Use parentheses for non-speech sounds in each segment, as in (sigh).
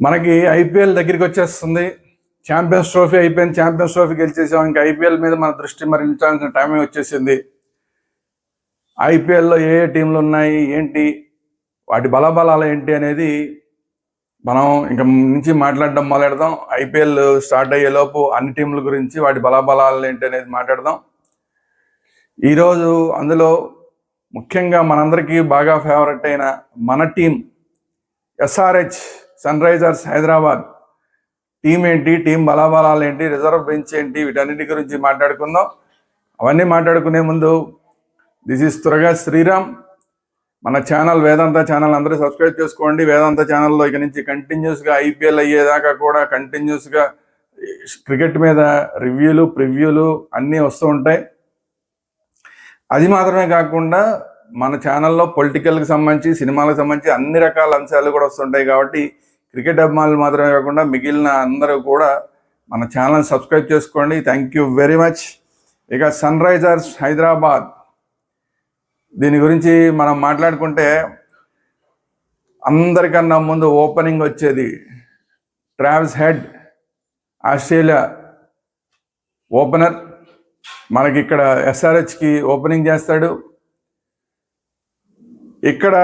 మనకి ఐపీఎల్ దగ్గరికి వచ్చేస్తుంది. ఛాంపియన్స్ ట్రోఫీ అయిపోయింది. ఛాంపియన్స్ ట్రోఫీ గెలిచేసాం. ఇంకా ఐపీఎల్ మీద మన దృష్టి మరించాల్సిన టైం వచ్చేసింది. ఐపీఎల్లో ఏ ఏ టీంలు ఉన్నాయి? ఏంటి? వాటి బలబలాలు ఏంటి అనేది మనం ఇంక నుంచి మాట్లాడడం మొదలెడదాం. ఐపీఎల్ స్టార్ట్ అయ్యేలోపు అన్ని టీంల గురించి వాటి బలాబలాలు ఏంటి అనేది మాట్లాడదాం. ఈరోజు అందులో ముఖ్యంగా మనందరికీ బాగా ఫేవరెట్ అయిన మన team SRH Sunrisers Hyderabad. Team ఏంటి? టీం బలాబలాలు ఏంటి? రిజర్వ్ బెంచ్ ఏంటి? వీటన్నిటి గురించి మాట్లాడుకుందాం. అవన్నీ మాట్లాడుకునే ముందు దిస్ ఇస్ త్వరగా శ్రీరామ్. మన ఛానల్ వేదాంత ఛానల్ అందరూ సబ్స్క్రైబ్ చేసుకోండి. వేదాంత ఛానల్లో ఇక నుంచి కంటిన్యూస్గా ఐపీఎల్ అయ్యేదాకా కూడా కంటిన్యూస్గా క్రికెట్ మీద రివ్యూలు ప్రివ్యూలు అన్నీ వస్తూ ఉంటాయి. అది మాత్రమే కాకుండా మన ఛానల్లో పొలిటికల్కి సంబంధించి సినిమాలకు సంబంధించి అన్ని రకాల అంశాలు కూడా వస్తుంటాయి కాబట్టి క్రికెట్ అభిమానులు మాత్రమే కాకుండా మిగిలిన అందరూ కూడా మన ఛానల్ సబ్స్క్రైబ్ చేసుకోండి. థ్యాంక్ యూ వెరీ మచ్ ఇక సన్ రైజర్స్ హైదరాబాద్. దీని గురించి మనం మాట్లాడుకుంటే అందరికన్నా ముందు ఓపెనింగ్ వచ్చేది ట్రావెల్స్ హెడ్ ఆస్ట్రేలియా ఓపెనర్. మనకి ఇక్కడ ఎస్ఆర్హెచ్కి ఓపెనింగ్ చేస్తాడు. ఇక్కడ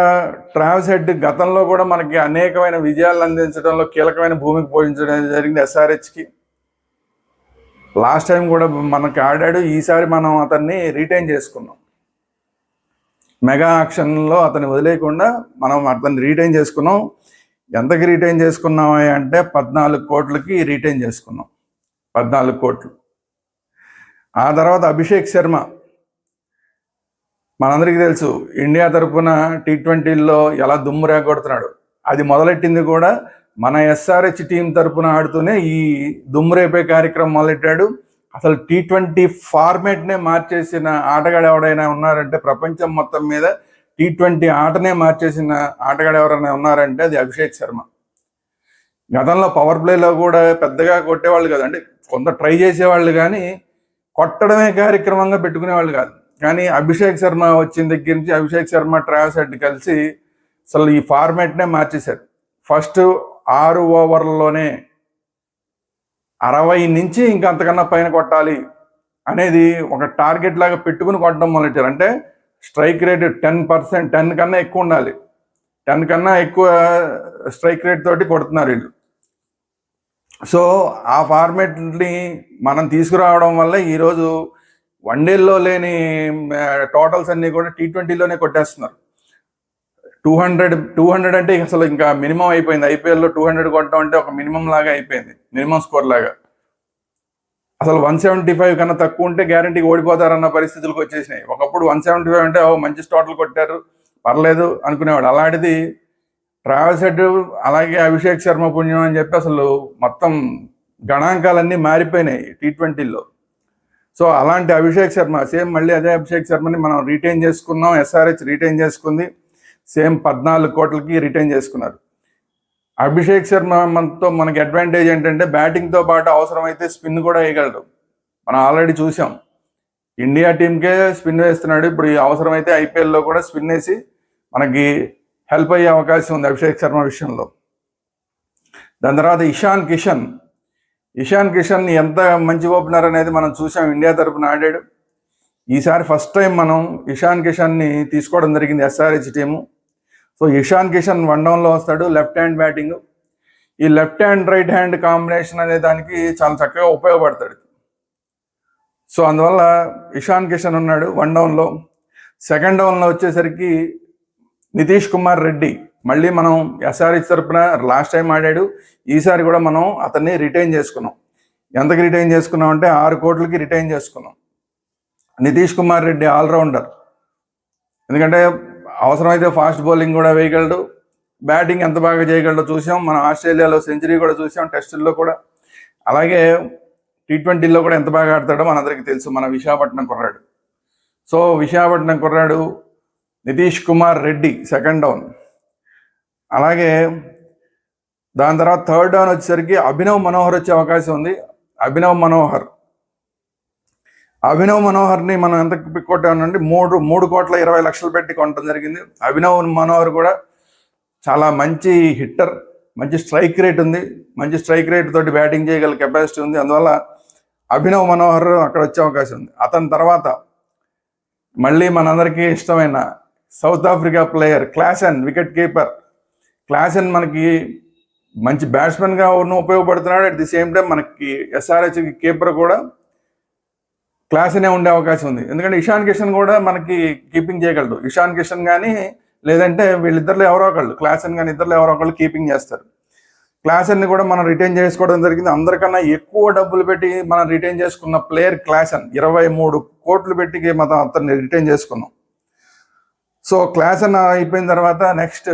ట్రావెల్స్ హెడ్ గతంలో కూడా మనకి అనేకమైన విజయాలు అందించడంలో కీలకమైన భూమికి పోషించడం జరిగింది ఎస్ఆర్హెచ్కి లాస్ట్ టైం కూడా మనకి ఆడాడు. ఈసారి మనం అతన్ని రీటైన్ చేసుకున్నాం. మెగా ఆక్షన్లో అతన్ని వదిలేయకుండా మనం అతన్ని రీటైన్ చేసుకున్నాం. ఎంతకి రీటైన్ చేసుకున్నాం అంటే పద్నాలుగు కోట్లకి రీటైన్ చేసుకున్నాం. పద్నాలుగు కోట్లు. ఆ తర్వాత అభిషేక్ శర్మ మనందరికీ తెలుసు ఇండియా తరపున టీ ట్వంటీల్లో ఎలా దుమ్ము రేగొడుతున్నాడు. అది మొదలెట్టింది కూడా మన ఎస్ఆర్హెచ్ టీం తరపున ఆడుతూనే ఈ దుమ్ము రేపే కార్యక్రమం మొదలెట్టాడు. అసలు టీ ట్వంటీ ఫార్మేట్నే మార్చేసిన ఆటగాడు ఎవడైనా ఉన్నారంటే ప్రపంచం మొత్తం మీద టీ ట్వంటీ ఆటనే మార్చేసిన ఆటగాడు ఎవరైనా ఉన్నారంటే అది అభిషేక్ శర్మ. గతంలో పవర్ ప్లేలో కూడా పెద్దగా కొట్టేవాళ్ళు కదండి కొంత ట్రై చేసేవాళ్ళు కానీ కొట్టడమే కార్యక్రమంగా పెట్టుకునేవాళ్ళు కాదు. కానీ అభిషేక్ శర్మ వచ్చిన దగ్గర నుంచి అభిషేక్ శర్మ ట్రావెల్స్ హెడ్ కలిసి అసలు ఈ ఫార్మేట్నే మార్చేశారు. ఫస్ట్ ఆరు ఓవర్లలోనే అరవై నుంచి ఇంకా అంతకన్నా పైన కొట్టాలి అనేది ఒక టార్గెట్ లాగా పెట్టుకుని కొట్టడం మొదలెట్టారు. అంటే strike rate ten percent ten కన్నా ఎక్కువ ఉండాలి. టెన్ కన్నా ఎక్కువ స్ట్రైక్ రేట్ తోటి కొడుతున్నారు వీళ్ళు. సో ఆ ఫార్మేట్ని మనం తీసుకురావడం వల్ల ఈరోజు వన్డేల్లో లేని టోటల్స్ అన్నీ కూడా టీ ట్వంటీలోనే కొట్టేస్తున్నారు. టూ హండ్రెడ్ టూ హండ్రెడ్ అంటే అసలు ఇంకా మినిమం అయిపోయింది. ఐపీఎల్లో టూ హండ్రెడ్ కొట్టడం అంటే ఒక మినిమం లాగా అయిపోయింది. మినిమం స్కోర్ లాగా. అసలు వన్ సెవెంటీ ఫైవ్ కన్నా తక్కువ ఉంటే గ్యారంటీకి ఓడిపోతారన్న పరిస్థితులకు వచ్చేసినాయి. ఒకప్పుడు వన్ సెవెంటీ ఫైవ్ అంటే ఓ మంచి టోటల్ కొట్టారు. పర్లేదు అనుకునేవాడు. అలాంటిది ట్రావెల్స్ హెడ్ అలాగే అభిషేక్ శర్మ పుణ్యం అని చెప్పి అసలు మొత్తం గణాంకాలన్నీ మారిపోయినాయి టీ ట్వంటీలో సో అలాంటి అభిషేక్ శర్మ సేమ్ మళ్ళీ అదే అభిషేక్ శర్మని మనం రిటైన్ చేసుకున్నాం. ఎస్ఆర్హెచ్ రిటైన్ చేసుకుంది. సేమ్ పద్నాలుగు కోట్లకి రిటైన్ చేసుకున్నారు. అభిషేక్ శర్మ మనతో మనకి అడ్వాంటేజ్ ఏంటంటే బ్యాటింగ్తో పాటు అవసరమైతే స్పిన్ కూడా వేయగలడు. మనం ఆల్రెడీ చూసాం. ఇండియా టీంకే స్పిన్ వేస్తున్నాడు. ఇప్పుడు ఈ అవసరమైతే ఐపీఎల్లో కూడా స్పిన్ వేసి మనకి హెల్ప్ అయ్యే అవకాశం ఉంది అభిషేక్ శర్మ విషయంలో. దాని తర్వాత ఇషాన్ కిషన్ ఇషాన్ కిషన్ ఎంత మంచి ఓపెనర్ అనేది మనం చూసాం ఇండియా తరపున ఆడాడు. ఈసారి ఫస్ట్ టైం మనం ఇషాన్ కిషన్ని తీసుకోవడం జరిగింది SRH team so Ishan Kishan one డౌన్లో వస్తాడు లెఫ్ట్ హ్యాండ్ బ్యాటింగ్ ఈ left hand right hand combination అనే దానికి చాలా చక్కగా ఉపయోగపడతాడు. సో అందువల్ల ఇషాన్ కిషన్ ఉన్నాడు వన్ డౌన్లో సెకండ్ డౌన్లో వచ్చేసరికి నితీష్ కుమార్ రెడ్డి మళ్ళీ మనం ఎస్ఆర్హెచ్ తరపున లాస్ట్ టైం ఆడాడు ఈసారి కూడా మనం అతన్ని రిటైన్ చేసుకున్నాం. ఎంతకి రిటైన్ చేసుకున్నాం అంటే ఆరు కోట్లకి రిటైన్ చేసుకున్నాం. నితీష్ కుమార్ రెడ్డి ఆల్రౌండర్ ఎందుకంటే అవసరమైతే ఫాస్ట్ బౌలింగ్ కూడా వేయగలడు. బ్యాటింగ్ ఎంత బాగా చేయగలడో చూసాం. మనం ఆస్ట్రేలియాలో సెంచరీ కూడా చూసాం టెస్టుల్లో కూడా. అలాగే టీ ట్వంటీలో కూడా ఎంత బాగా ఆడతాడో మనందరికీ తెలుసు. మన విశాఖపట్నం కుర్రాడు. సో విశాఖపట్నం కుర్రాడు నితీష్ కుమార్ రెడ్డి సెకండ్ డౌన్ అలాగే దాని తర్వాత థర్డ్ డౌన్ వచ్చేసరికి అభినవ్ మనోహర్ వచ్చే అవకాశం ఉంది. అభినవ్ మనోహర్. అభినవ్ మనోహర్ని మనం ఎంత పిక్కొట్టామంటే మూడు మూడు కోట్ల ఇరవై లక్షలు పెట్టి కొనడం జరిగింది. అభినవ్ మనోహర్ కూడా చాలా మంచి హిట్టర్ మంచి స్ట్రైక్ రేట్ ఉంది. మంచి స్ట్రైక్ రేట్ తోటి బ్యాటింగ్ చేయగల కెపాసిటీ ఉంది. అందువల్ల అభినవ్ మనోహర్ అక్కడ వచ్చే అవకాశం ఉంది. అతని తర్వాత మళ్ళీ మనందరికీ ఇష్టమైన South Africa player Klaasen wicket keeper Klaasen మనకి మంచి బ్యాట్స్మెన్గా ఉన్న ఉపయోగపడుతున్నాడు. అట్ ది సేమ్ టైం మనకి ఎస్ఆర్హెచ్ కీపర్ కూడా క్లాసనే ఉండే అవకాశం ఉంది. ఎందుకంటే ఇషాన్ కిషన్ కూడా మనకి కీపింగ్ చేయగలడు. ఇషాన్ కిషన్ కానీ లేదంటే వీళ్ళిద్దరిలో ఎవరో ఒకళ్ళు క్లాసన్ కానీ ఇద్దరిలో ఎవరో ఒకళ్ళు కీపింగ్ చేస్తారు. క్లాసన్ని కూడా మనం రిటైన్ చేసుకోవడం జరిగింది. అందరికన్నా ఎక్కువ డబ్బులు పెట్టి మనం రిటైన్ చేసుకున్న ప్లేయర్ క్లాసన్ ఇరవై మూడు కోట్లు పెట్టి మనం అతన్ని రిటైన్ చేసుకున్నాం. సో క్లాసన్ అయిపోయిన తర్వాత నెక్స్ట్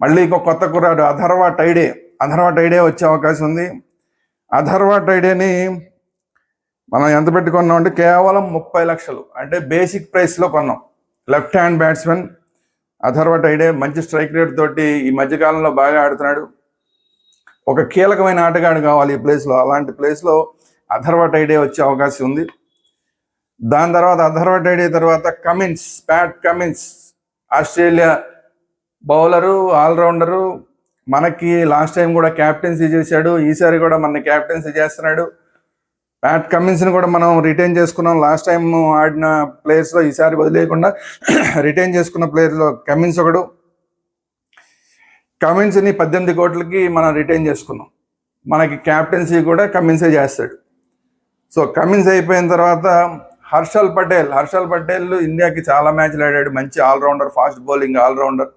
మళ్ళీ ఇంకో కొత్త కుర్రాడు అధర్వా టైడే. అధర్వా టైడే వచ్చే అవకాశం ఉంది. అధర్వా టైడేని మనం ఎంత పెట్టుకున్నాం అంటే కేవలం ముప్పై లక్షలు. అంటే బేసిక్ ప్రైస్లో కొన్నాం. Left hand batsmen Atharva Taide మంచి స్ట్రైక్ రేట్ తోటి ఈ మధ్యకాలంలో బాగా ఆడుతున్నాడు. ఒక కీలకమైన ఆటగాడు కావాలి ఈ ప్లేస్లో అలాంటి ప్లేస్లో అథర్వ టైడే వచ్చే అవకాశం ఉంది. దాని తర్వాత అథర్వ టైడే తర్వాత Cummins Pat Cummins Australia bowler allrounder మనకి లాస్ట్ టైం కూడా క్యాప్టెన్సీ చేశాడు ఈసారి కూడా మన క్యాప్టెన్సీ చేస్తున్నాడు. ప్యాట్ కమిన్స్ని కూడా మనం రిటైన్ చేసుకున్నాం. లాస్ట్ టైం ఆడిన ప్లేయర్స్లో ఈసారి వదిలేయకుండా (clears throat) రిటైన్ చేసుకున్న ప్లేయర్లో కమిన్స్ ఒకడు. కమిన్స్ని పద్దెనిమిది కోట్లకి మనం రిటైన్ చేసుకున్నాం. మనకి క్యాప్టెన్సీ కూడా కమిన్సే చేస్తాడు. సో కమిన్స్ అయిపోయిన తర్వాత హర్షల్ పటేల్ హర్షల్ పటేల్ ఇండియాకి చాలా మ్యాచ్లు ఆడాడు. మంచి allrounder fast bowling allrounder.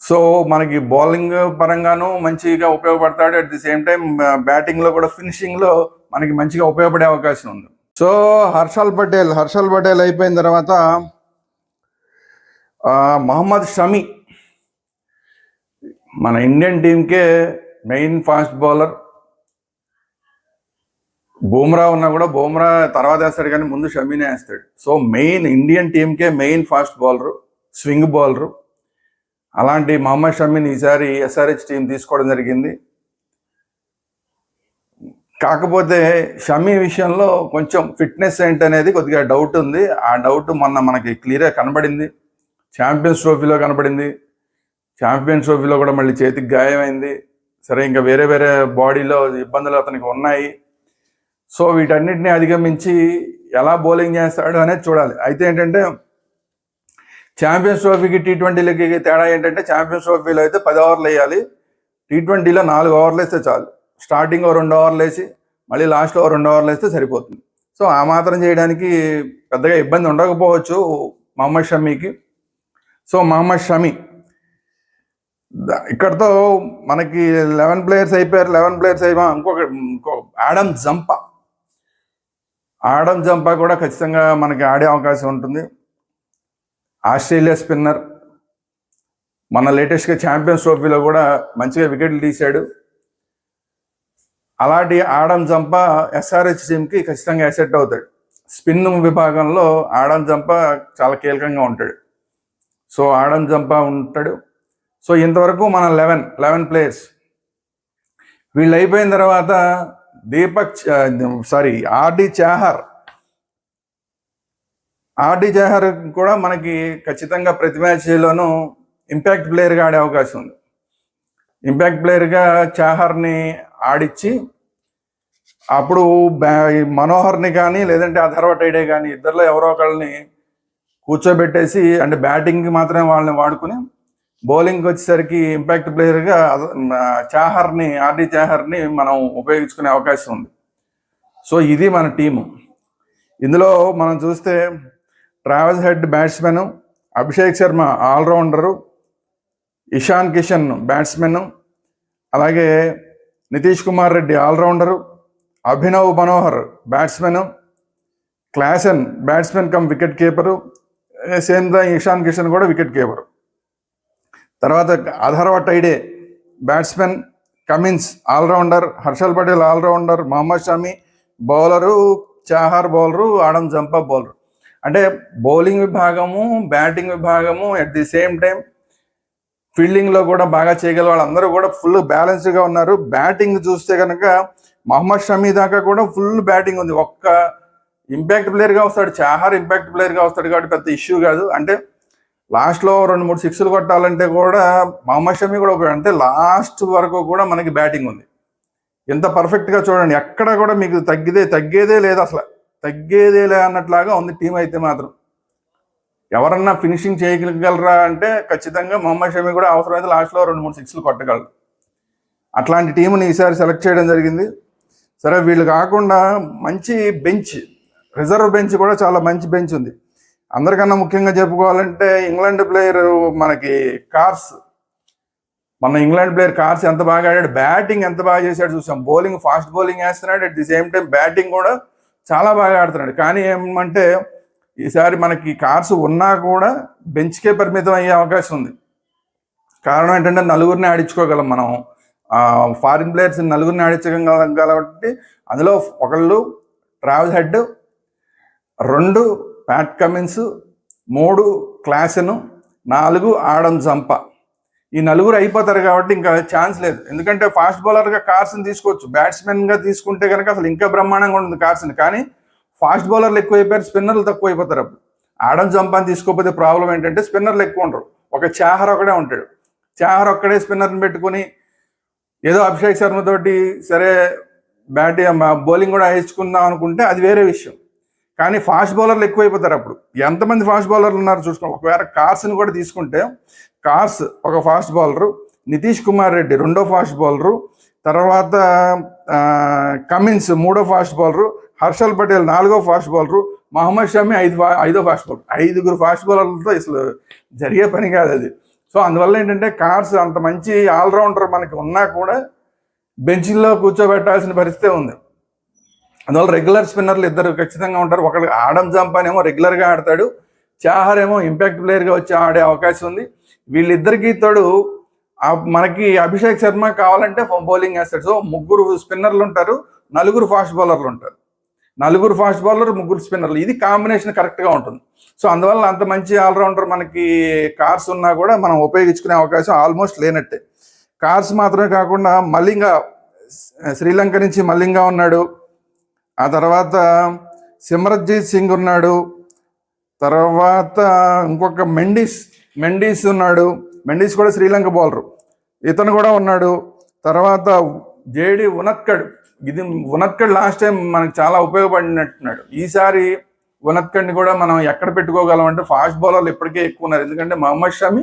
So మనకి బౌలింగ్ పరంగాను మంచిగా ఉపయోగపడతాడు. అట్ ది సేమ్ టైం బ్యాటింగ్లో కూడా ఫినిషింగ్లో మనకి మంచిగా ఉపయోగపడే అవకాశం ఉంది. సో హర్షల్ పటేల్ హర్షల్ పటేల్ అయిపోయిన తర్వాత మహమ్మద్ షమి మన ఇండియన్ టీంకే మెయిన్ ఫాస్ట్ బౌలర్. బూమ్రా ఉన్నా కూడా బూమ్రా తర్వాత వేస్తాడు కానీ ముందు షమీనే వేస్తాడు. So main Indian టీంకే main fast bowler swing bowler. అలాంటి మహమ్మద్ షమీని ఈసారి ఎస్ఆర్హెచ్ టీం తీసుకోవడం జరిగింది. కాకపోతే షమీ విషయంలో కొంచెం ఫిట్నెస్ ఏంటనేది కొద్దిగా డౌట్ ఉంది. ఆ డౌట్ మొన్న మనకి క్లియర్గా కనబడింది. ఛాంపియన్స్ ట్రోఫీలో కనబడింది. ఛాంపియన్స్ ట్రోఫీలో కూడా మళ్ళీ చేతికి గాయమైంది. సరే ఇంకా వేరే వేరే బాడీలో ఇబ్బందులు అతనికి ఉన్నాయి. సో వీటన్నిటిని అధిగమించి ఎలా బౌలింగ్ చేస్తాడు అనేది చూడాలి. అయితే ఏంటంటే ఛాంపియన్స్ ట్రోఫీకి టీ ట్వంటీలకి తేడా ఏంటంటే ఛాంపియన్స్ ట్రోఫీలో అయితే పది ఓవర్లు వేయాలి. టీ ట్వంటీలో నాలుగు ఓవర్లు వేస్తే చాలు. స్టార్టింగ్ ఓ రెండు ఓవర్లు వేసి మళ్ళీ లాస్ట్లో ఓ రెండు ఓవర్లు వేస్తే సరిపోతుంది. సో ఆ మాత్రం చేయడానికి పెద్దగా ఇబ్బంది ఉండకపోవచ్చు మహమ్మద్ షమీకి. సో మహమ్మద్ షమీ ఇక్కడతో మనకి లెవెన్ ప్లేయర్స్ అయిపోయారు. లెవెన్ ప్లేయర్స్ అయిపో ఇంకొక ఇంకో ఆడమ్ జంపా ఆడమ్ జంపా కూడా ఖచ్చితంగా మనకి ఆడే అవకాశం ఉంటుంది. Australia spinner. మన లేటెస్ట్గా ఛాంపియన్స్ ట్రోఫీలో కూడా మంచిగా వికెట్లు తీశాడు. అలాంటి ఆడం జంప ఎస్ఆర్హెచ్ టీంకి ఖచ్చితంగా ఎసెట్ అవుతాడు. స్పిన్ విభాగంలో ఆడం జంప చాలా కీలకంగా ఉంటాడు. సో ఆడం జంప ఉంటాడు. సో ఇంతవరకు మన లెవెన్ లెవెన్ ప్లేయర్స్. వీళ్ళు అయిపోయిన తర్వాత Deepak sorry RD Chahar RD Chahar కూడా మనకి ఖచ్చితంగా ప్రతి మ్యాచ్లోనూ ఇంపాక్ట్ ప్లేయర్గా ఆడే అవకాశం ఉంది. ఇంపాక్ట్ ప్లేయర్గా చాహర్ని ఆడిచ్చి అప్పుడు బ్యా- ఈ మనోహర్ని కానీ లేదంటే అథర్వ టైడే కానీ ఇద్దరిలో ఎవరో ఒకళ్ళని కూర్చోబెట్టేసి అంటే బ్యాటింగ్కి మాత్రమే వాళ్ళని వాడుకుని బౌలింగ్కి వచ్చేసరికి ఇంపాక్ట్ ప్లేయర్గా చాహర్ని ఆర్డీ చాహర్ని మనం ఉపయోగించుకునే అవకాశం ఉంది. సో ఇది మన టీము. ఇందులో మనం చూస్తే Travis Head batsmen Abhishek Sharma allrounder Ishan Kishan batsmen అలాగే Nitish Kumar Reddy allrounder Abhinav Manohar batsmen Klaasen batsmen cum wicket keeper same Ishan Kishan కూడా వికెట్ కీపరు. తర్వాత Atharva Taide batsmen Cummins allrounder Harshal Patel allrounder Mohammed Shami bowler Chahar bowler Adam Zampa bowler. అంటే bowling విభాగము batting విభాగము at the same time ఫీల్డింగ్లో కూడా బాగా చేయగల వాళ్ళందరూ కూడా ఫుల్ బ్యాలెన్స్డ్గా ఉన్నారు. బ్యాటింగ్ చూస్తే కనుక మహమ్మద్ షమీ దాకా కూడా ఫుల్ బ్యాటింగ్ ఉంది. ఒక్క ఇంపాక్ట్ ప్లేయర్గా వస్తాడు. చాహార్ ఇంపాక్ట్ ప్లేయర్గా వస్తాడు కాబట్టి పెద్ద ఇష్యూ కాదు. అంటే లాస్ట్లో రెండు మూడు సిక్స్లు కొట్టాలంటే కూడా మహమ్మద్ షమీ కూడా ఉపయోగం అంటే లాస్ట్ వరకు కూడా మనకి బ్యాటింగ్ ఉంది. ఎంత పర్ఫెక్ట్గా చూడండి. ఎక్కడ కూడా మీకు తగ్గిదే తగ్గేదే లేదు అసలు. తగ్గేదేలే అన్నట్లాగా ఉంది టీం అయితే మాత్రం. ఎవరన్నా ఫినిషింగ్ చేయగలరా అంటే ఖచ్చితంగా మొహమ్మద్ షమి కూడా అవసరమైతే లాస్ట్లో రెండు మూడు సిక్స్లు కొట్టగలరు అట్లాంటి టీంని ఈసారి సెలెక్ట్ చేయడం జరిగింది. సరే వీళ్ళు కాకుండా మంచి బెంచ్ రిజర్వ్ బెంచ్ కూడా చాలా మంచి బెంచ్ ఉంది. అందరికన్నా ముఖ్యంగా చెప్పుకోవాలంటే ఇంగ్లాండ్ ప్లేయర్ మనకి కార్స్ మన ఇంగ్లాండ్ ప్లేయర్ కార్స్ ఎంత బాగా ఆడాడు బ్యాటింగ్ ఎంత బాగా చేశాడు చూసాం. బౌలింగ్ ఫాస్ట్ బౌలింగ్ వేస్తున్నాడు. At the same time batting కూడా చాలా బాగా ఆడుతున్నాడు. కానీ ఏమంటే ఈసారి మనకి కార్స్ ఉన్నా కూడా బెంచ్కే పరిమితం అయ్యే అవకాశం ఉంది. కారణం ఏంటంటే నలుగురిని ఆడించుకోగలం మనం. ఫారిన్ ప్లేయర్స్ నలుగురిని ఆడించగలం కాబట్టి అందులో ఒకళ్ళు ట్రావెల్ హెడ్ రెండు ప్యాట్ కమిన్స్ మూడు క్లాసెను నాలుగు ఆడం జంప. ఈ నలుగురు అయిపోతారు కాబట్టి ఇంకా ఛాన్స్ లేదు. ఎందుకంటే ఫాస్ట్ బౌలర్గా కార్స్ని తీసుకోవచ్చు. బ్యాట్స్మెన్గా తీసుకుంటే కనుక అసలు ఇంకా బ్రహ్మాండంగా ఉంటుంది కార్స్ని కానీ ఫాస్ట్ బౌలర్లు ఎక్కువ అయిపోయారు స్పిన్నర్లు తక్కువ అయిపోతారు అప్పుడు. ఆడం జంపాన్ని తీసుకోకపోతే ప్రాబ్లం ఏంటంటే స్పిన్నర్లు ఎక్కువ ఉండరు. ఒక చాహర్ ఒకడే ఉంటాడు. చాహర్ ఒక్కడే స్పిన్నర్ని పెట్టుకుని ఏదో అభిషేక్ శర్మ తోటి సరే బ్యాట్ బౌలింగ్ కూడా వేయించుకుందాం అనుకుంటే అది వేరే విషయం. కానీ ఫాస్ట్ బౌలర్లు ఎక్కువైపోతారు అప్పుడు. ఎంతమంది ఫాస్ట్ బౌలర్లు ఉన్నారు చూసుకోండి ఒకవేళ కార్స్ని కూడా తీసుకుంటే కార్స్ ఒక ఫాస్ట్ బౌలరు నితీష్ కుమార్ రెడ్డి రెండో ఫాస్ట్ బౌలరు తర్వాత కమిన్స్ మూడో ఫాస్ట్ బౌలరు హర్షల్ పటేల్ నాలుగో ఫాస్ట్ బౌలరు మహమ్మద్ షమి ఐదు ఐదో ఫాస్ట్ బౌలర్. ఐదుగురు ఫాస్ట్ బౌలర్లతో అసలు జరిగే పని కాదు అది. సో అందువల్ల ఏంటంటే కార్స్ అంత మంచి ఆల్రౌండర్ మనకి ఉన్నా కూడా బెంచ్లో కూర్చోబెట్టాల్సిన పరిస్థితి ఉంది. అందువల్ల రెగ్యులర్ స్పిన్నర్లు ఇద్దరు ఖచ్చితంగా ఉంటారు. ఒకళ్ళు ఆడం జంపానేమో ఏమో రెగ్యులర్గా ఆడతాడు. చాహర్ ఏమో ఇంపాక్ట్ ప్లేయర్గా వచ్చి ఆడే అవకాశం ఉంది. వీళ్ళిద్దరికి తోడు మనకి అభిషేక్ శర్మ కావాలంటే బౌలింగ్ వేస్తాడు. సో ముగ్గురు స్పిన్నర్లు ఉంటారు నలుగురు ఫాస్ట్ బౌలర్లు ఉంటారు. నలుగురు ఫాస్ట్ బౌలర్ ముగ్గురు స్పిన్నర్లు. ఇది కాంబినేషన్ కరెక్ట్గా ఉంటుంది. సో అందువల్ల అంత మంచి ఆల్రౌండర్ మనకి కార్స్ ఉన్నా కూడా మనం ఉపయోగించుకునే అవకాశం ఆల్మోస్ట్ లేనట్టే. కార్స్ మాత్రమే కాకుండా మలింగ శ్రీలంక నుంచి మలింగ ఉన్నాడు. ఆ తర్వాత సిమరజ్జీత్ సింగ్ ఉన్నాడు. తర్వాత ఇంకొక మెండిస్ మెండీస్ ఉన్నాడు. మెండీస్ కూడా శ్రీలంక బౌలరు. ఇతను కూడా ఉన్నాడు. తర్వాత జేడి ఉనత్కడ్ ఇది ఉనత్కడ్ లాస్ట్ టైం మనకు చాలా ఉపయోగపడినట్టున్నాడు. ఈసారి ఉనత్కడ్ని కూడా మనం ఎక్కడ పెట్టుకోగలం అంటే ఫాస్ట్ బౌలర్లు ఇప్పటికే ఎక్కువ ఉన్నారు. ఎందుకంటే మహమ్మద్ షమి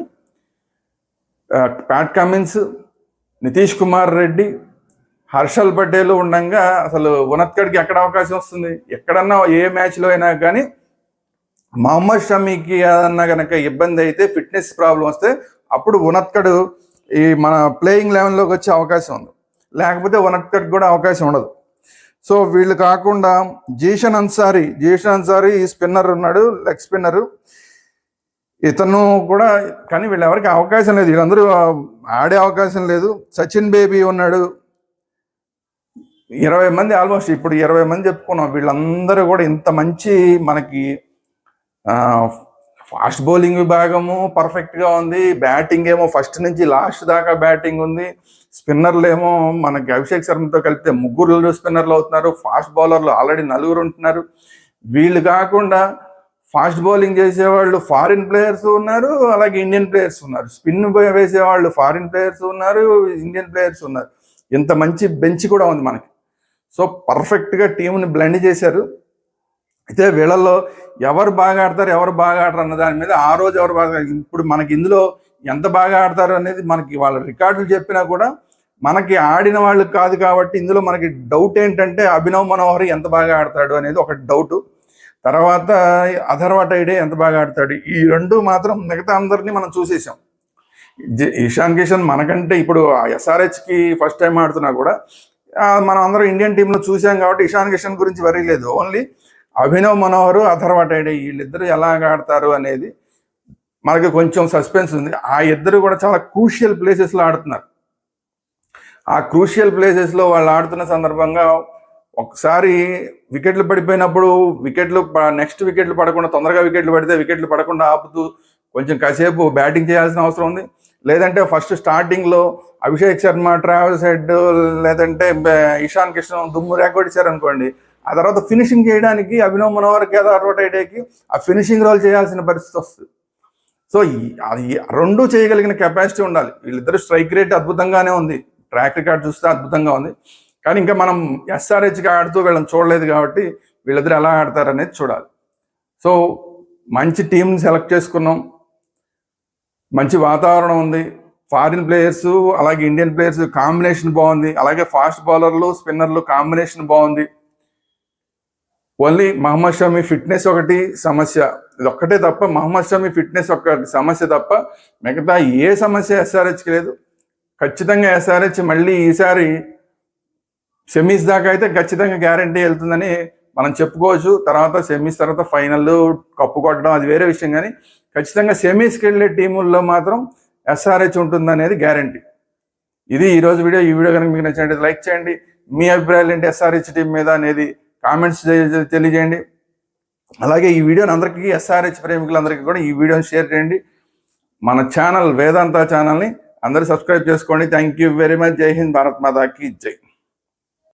ప్యాట్ కమిన్స్ నితీష్ కుమార్ రెడ్డి హర్షల్ పటేల్ ఉండగా అసలు ఉనత్కడ్కి ఎక్కడ అవకాశం వస్తుంది? ఎక్కడన్నా ఏ మ్యాచ్లో అయినా కానీ మహమ్మద్ షమీకి ఏదన్నా కనుక ఇబ్బంది అయితే ఫిట్నెస్ ప్రాబ్లం వస్తే అప్పుడు ఉనత్కడు ఈ మన ప్లేయింగ్ లెవెన్లోకి వచ్చే అవకాశం ఉంది. లేకపోతే ఉనత్కడ్ కూడా అవకాశం ఉండదు. సో వీళ్ళు కాకుండా జీషన్ అన్సారీ జీషన్ అన్సారీ ఈ స్పిన్నర్ ఉన్నాడు లెగ్ స్పిన్నరు. ఇతను కూడా కానీ వీళ్ళెవరికి అవకాశం లేదు. వీళ్ళందరూ ఆడే అవకాశం లేదు. సచిన్ బేబీ ఉన్నాడు. ఇరవై మంది ఆల్మోస్ట్ ఇప్పుడు ఇరవై మంది చెప్పుకున్నాం. వీళ్ళందరూ కూడా ఇంత మంచి మనకి ఫాస్ట్ బౌలింగ్ విభాగము పర్ఫెక్ట్గా ఉంది. బ్యాటింగ్ ఏమో ఫస్ట్ నుంచి లాస్ట్ దాకా బ్యాటింగ్ ఉంది. స్పిన్నర్లు ఏమో మనకి అభిషేక్ శర్మతో కలిపితే ముగ్గురు స్పిన్నర్లు అవుతున్నారు. ఫాస్ట్ బౌలర్లు ఆల్రెడీ నలుగురు ఉంటున్నారు. వీళ్ళు కాకుండా ఫాస్ట్ బౌలింగ్ చేసేవాళ్ళు ఫారిన్ ప్లేయర్స్ ఉన్నారు. అలాగే ఇండియన్ ప్లేయర్స్ ఉన్నారు. స్పిన్ వేసేవాళ్ళు ఫారిన్ ప్లేయర్స్ ఉన్నారు. ఇండియన్ ప్లేయర్స్ ఉన్నారు. ఇంత మంచి బెంచ్ కూడా ఉంది మనకి. సో పర్ఫెక్ట్గా టీంని బ్లెండ్ చేశారు. అయితే వీళ్ళల్లో ఎవరు బాగా ఆడతారు ఎవరు బాగా ఆడరు అన్న దాని మీద ఆ రోజు ఎవరు బాగా ఇప్పుడు మనకి ఇందులో ఎంత బాగా ఆడతారు అనేది మనకి వాళ్ళ రికార్డులు చెప్పినా కూడా మనకి ఆడిన వాళ్ళు కాదు కాబట్టి ఇందులో మనకి డౌట్ ఏంటంటే అభినవ్ మనోహర్ ఎంత బాగా ఆడతాడు అనేది ఒక డౌట్ తర్వాత అథర్వటైడే ఎంత బాగా ఆడతాడు? ఈ రెండు మాత్రం మిగతా అందరినీ మనం చూసేసాం. జ- ఇషాన్ కిషన్ మనకంటే ఇప్పుడు ఎస్ఆర్హెచ్కి ఫస్ట్ టైం ఆడుతున్నా కూడా మనం అందరం ఇండియన్ టీంలో చూసాం కాబట్టి ఇషాన్ కిషన్ గురించి వరీ లేదు. ఓన్లీ అభినవ్ మనోహరు అథర్వ టైడే వీళ్ళిద్దరు ఎలా ఆడతారు అనేది మనకి కొంచెం సస్పెన్స్ ఉంది. ఆ ఇద్దరు కూడా చాలా క్రూషియల్ ప్లేసెస్లో ఆడుతున్నారు. ఆ క్రూషియల్ ప్లేసెస్లో వాళ్ళు ఆడుతున్న సందర్భంగా ఒకసారి వికెట్లు పడిపోయినప్పుడు వికెట్లు నెక్స్ట్ వికెట్లు పడకుండా తొందరగా వికెట్లు పడితే వికెట్లు పడకుండా ఆపుతూ కొంచెం కాసేపు బ్యాటింగ్ చేయాల్సిన అవసరం ఉంది. లేదంటే ఫస్ట్ స్టార్టింగ్లో అభిషేక్ శర్మ ట్రావెల్స్ హెడ్ లేదంటే ఇషాన్ కిషన్ దుమ్ము రేకొట్టించారు అనుకోండి ఆ తర్వాత ఫినిషింగ్ చేయడానికి అభినవ్ మనోహర్ కేదార్ రోటైడేకి ఆ ఫినిషింగ్ రోల్ చేయాల్సిన పరిస్థితి వస్తుంది. సో అది రెండు చేయగలిగిన కెపాసిటీ ఉండాలి. వీళ్ళిద్దరు స్ట్రైక్ రేట్ అద్భుతంగానే ఉంది. ట్రాక్ రికార్డ్ చూస్తే అద్భుతంగా ఉంది. కానీ ఇంకా మనం ఎస్ఆర్హెచ్గా ఆడుతూ వీళ్ళని చూడలేదు కాబట్టి వీళ్ళిద్దరు ఎలా ఆడతారనేది చూడాలి. సో మంచి టీంని సెలెక్ట్ చేసుకున్నాం. మంచి వాతావరణం ఉంది. ఫారిన్ ప్లేయర్స్ అలాగే ఇండియన్ ప్లేయర్స్ కాంబినేషన్ బాగుంది. అలాగే ఫాస్ట్ బౌలర్లు స్పిన్నర్లు కాంబినేషన్ బాగుంది. ఓన్లీ మహమ్మద్ షమి ఫిట్నెస్ ఒకటి సమస్య. ఇది ఒక్కటే తప్ప మహమ్మద్ షమి ఫిట్నెస్ ఒక సమస్య తప్ప మిగతా ఏ సమస్య ఎస్ఆర్హెచ్కి లేదు. ఖచ్చితంగా ఎస్ఆర్హెచ్ మళ్ళీ ఈసారి సెమీస్ దాకా అయితే ఖచ్చితంగా గ్యారంటీ వెళ్తుందని మనం చెప్పుకోవచ్చు. తర్వాత సెమీస్ తర్వాత ఫైనల్ కప్పు కొట్టడం అది వేరే విషయం కానీ ఖచ్చితంగా సెమీస్కి వెళ్ళే టీముల్లో మాత్రం ఎస్ఆర్హెచ్ ఉంటుందనేది గ్యారంటీ ఇది ఈరోజు వీడియో. ఈ వీడియో కనుక మీకు నచ్చినట్టు లైక్ చేయండి. మీ అభిప్రాయాలు ఏంటి ఎస్ఆర్హెచ్ టీం మీద అనేది కామెంట్స్ తెలియజేయండి. అలాగే ఈ వీడియోని అందరికీ ఎస్ఆర్హెచ్ ప్రేమికులందరికీ కూడా ఈ వీడియోని షేర్ చేయండి. మన ఛానల్ వేదాంత ఛానల్ని అందరూ సబ్స్క్రైబ్ చేసుకోండి. Thank you very much. Jai Hind. Bharat మాతాకి జై.